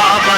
Baba.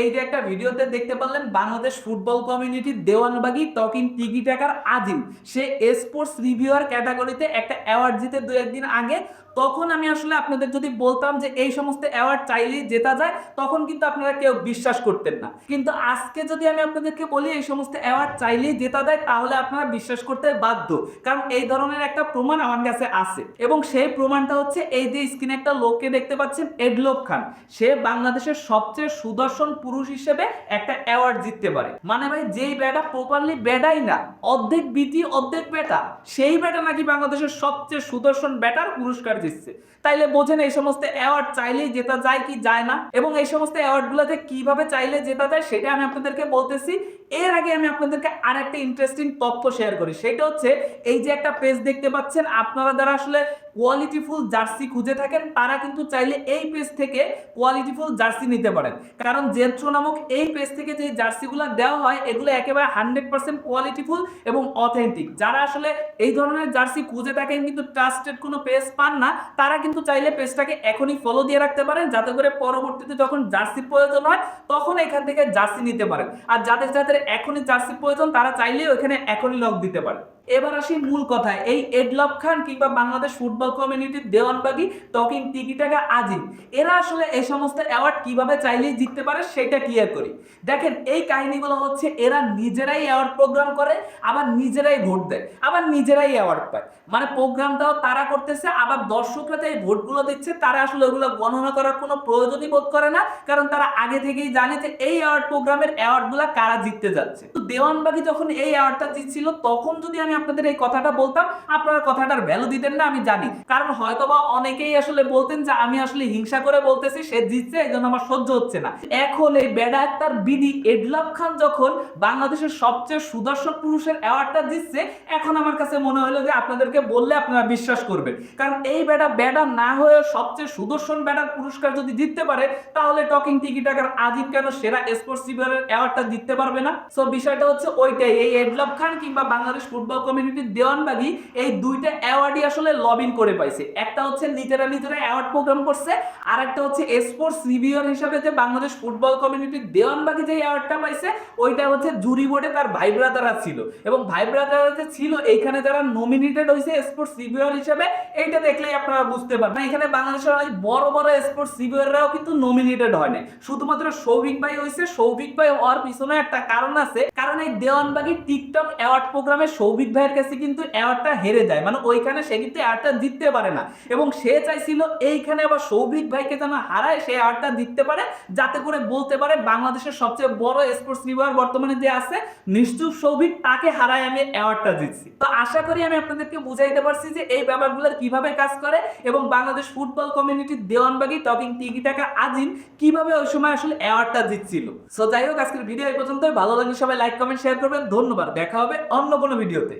এই যে একটা ভিডিওতে দেখতে পারলেন, বাংলাদেশ ফুটবল কমিউনিটির দেওয়ানবাগি টকিং টিকি টাকার আজিম। সে স্পোর্টস রিভিউয়ার ক্যাটাগরিতে একটা অ্যাওয়ার্ড জিতে দু একদিন আগে। তখন আমি আসলে আপনাদের যদি বলতাম যে এই সমস্ত অ্যাওয়ার্ড চাইলেই জেতা যায়, তখন কিন্তু আপনারা কেউ বিশ্বাস করতেন না। কিন্তু আজকে যদি আমি আপনাদেরকে বলি, এই সমস্ত অ্যাওয়ার্ড চাইলেই জেতা যায়, তাহলে আপনারা বিশ্বাস করতে বাধ্য। কারণ এই ধরনের একটা প্রমাণ আমার কাছে আছে। এবং সেই প্রমাণটা হচ্ছে, এই যে স্ক্রিনে একটা লোককে দেখতে পাচ্ছেন এডলোক খান। সে বাংলাদেশের সবচেয়ে সুদর্শন পুরুষ হিসেবে একটা অ্যাওয়ার্ড জিততে পারে। মানে ভাই, যেই ব্যাটা প্রপারলি ব্যাটাই না, অর্ধেক বিটি, অর্ধেক বেটা সেই ব্যাটা নাকি বাংলাদেশের সবচেয়ে সুদর্শন ব্যাটার পুরস্কার জিতছে। তাইলে বোঝেন এই সমস্ত অ্যাওয়ার্ড চাইলেই জেতা যায় কি যায় না? এবং এই সমস্ত অ্যাওয়ার্ডগুলোতে কীভাবে চাইলে জেতা যায়, সেটা আমি আপনাদেরকে বলতেছি। এর আগে আমি আপনাদেরকে আর একটা ইন্টারেস্টিং তথ্য শেয়ার করি। সেটা হচ্ছে, এই যে একটা পেজ দেখতে পাচ্ছেন, আপনারা যারা আসলে কোয়ালিটিফুল জার্সি খুঁজে থাকেন, তারা কিন্তু চাইলে এই পেজ থেকে কোয়ালিটিফুল জার্সি নিতে পারেন। কারণ জেন্ট্রো নামক এই পেজ থেকে যে জার্সিগুলো দেওয়া হয়, এগুলো একেবারে হান্ড্রেড পার্সেন্ট কোয়ালিটিফুল এবং অথেন্টিক যারা আসলে এই ধরনের জার্সি খুঁজে থাকেন, কিন্তু ট্রাস্টেড কোনো পেজ পান না, তারা কিন্তু চাইলে পেজটাকে এখনই ফলো দিয়ে রাখতে পারেন, যাতে করে পরবর্তীতে যখন জার্সি প্রয়োজন হয়, তখন এখান থেকে জার্সি নিতে পারেন। আর যাদের যাদের এখনই জার্সি প্রয়োজন তারা চাইলে ওখানে এখনই লক দিতে পারে। এবার আসি মূল কথায়। এই এডলব খান কিংবা বাংলাদেশ ফুটবল কমিউনিটির দেওয়ানবাগি টকিং টিকিটাকা আজিম, এরা আসলে এই সমস্ত অ্যাওয়ার্ড কীভাবে চাইলেই জিততে পারে সেটা ক্লিয়ার করি? দেখেন, এই কাহিনীগুলো হচ্ছে এরা নিজেরাই অ্যাওয়ার্ড প্রোগ্রাম করে, আবার নিজেরাই ভোট দেয়, আবার নিজেরাই অ্যাওয়ার্ড পায়। মানে প্রোগ্রামটাও তারা করতেছে, আবার দর্শকরা যে এই ভোটগুলো দিচ্ছে, তারা আসলে ওগুলো গণনা করার কোনো প্রয়োজনই বোধ করে না, কারণ তারা আগে থেকেই জানে যে এই অ্যাওয়ার্ড প্রোগ্রামের অ্যাওয়ার্ডগুলো কারা জিততে যাচ্ছে। তো দেওয়ানবাগি যখন এই অ্যাওয়ার্ডটা জিতছিল, তখন যদি আমি আপনাদের এই কথাটা বলতাম, আপনারা কথাটার ভ্যালু দিতেন না, আমি জানি। কারণ হয়তোবা অনেকেই আসলে বলতেন যে, আমি আসলে হিংসা করে বলতেছি, সে জিতছে এই জন্য আমার সহ্য হচ্ছে না। এখন এই বেডা একটার বিডি এডলাব খান যখন বাংলাদেশের সবচেয়ে সুদর্শন পুরুষের অ্যাওয়ার্ডটা জিতছে এখন আমার কাছে মনে হলো যে, আপনাদেরকে বললে আপনারা বিশ্বাস করবেন। কারণ এই বেটা বেডা না হয়ে সবচেয়ে সুদর্শন ব্যাটার পুরস্কার যদি জিততে পারে, তাহলে টকিং টিকি টাকার আজিম কেন সেরা স্পোর্টস অ্যাওয়ার্ডটা জিততে পারবে না? সো বিষয়টা হচ্ছে ওইটাই। এই এডলাব খান কিংবা বাংলাদেশ ফুটবল কমিউনিটির দেওয়ানবাগি এই দুইটা অ্যাওয়ার্ডই আসলে লবিন করে পাইছে। একটা হচ্ছে নিজেরা নিজেরা অ্যাওয়ার্ড প্রোগ্রাম করছে আর একটা হচ্ছে স্পোর্টস রিভিউয়ার হিসাবে যে বাংলাদেশ ফুটবল কমিউনিটির দেওয়ানবাগি যে অ্যাওয়ার্ডটা পাইছে, ওইটা হচ্ছে জুরি বোর্ডে তার ভাই ব্রাদাররা ছিল। এবং ভাই ব্রাদাররা যে ছিল, এইখানে যারা নমিনেটেড হয়েছে স্পোর্টস রিভিউয়ার হিসাবে, এইটা দেখলেই আপনারা বুঝতে পারবেন। এখানে বাংলাদেশের অনেক বড় বড় স্পোর্টস রিভিউয়াররাও কিন্তু নমিনেটেড হয় না শুধুমাত্র সৌভিক ভাই হয়েছে সৌভিক ভাই হওয়ার পিছনে একটা কারণ আছে। কারণ এই দেওয়ানবাগি টিকটক অ্যাওয়ার্ড প্রোগ্রামে সৌভিক ভাইয়ের কাছে কিন্তু অ্যাওয়ার্ডটা হেরে যায়। মানে ওইখানে সে কিন্তু অ্যাওয়ার্ডটা জিততে পারে না। এবং সে চাইছিল এইখানে আবার সৌভিক ভাইকে যেন হারায়, সে অ্যাওয়ার্ডটা জিততে পারে, যাতে করে বলতে পারে বাংলাদেশের সবচেয়ে বড় স্পোর্টস রিভিউয়ার বর্তমানে যে আছে, নিশ্চুপ সৌভিক তাকে হারায় আমি অ্যাওয়ার্ডটা জিতছি তো আশা করি আমি আপনাদেরকে বুঝাইতে পারছি যে এই ব্যাপারগুলোর কীভাবে কাজ করে এবং বাংলাদেশ ফুটবল কমিউনিটির দেওয়ানবাগি টকিং টিকি টাকা আজিম কীভাবে ওই সময় আসলে অ্যাওয়ার্ডটা জিতছিল সো যাই হোক, আজকের ভিডিও এই পর্যন্ত ভালো লাগলে সবাই লাইক কমেন্ট শেয়ার করবেন। ধন্যবাদ। দেখা হবে অন্য কোনো ভিডিওতে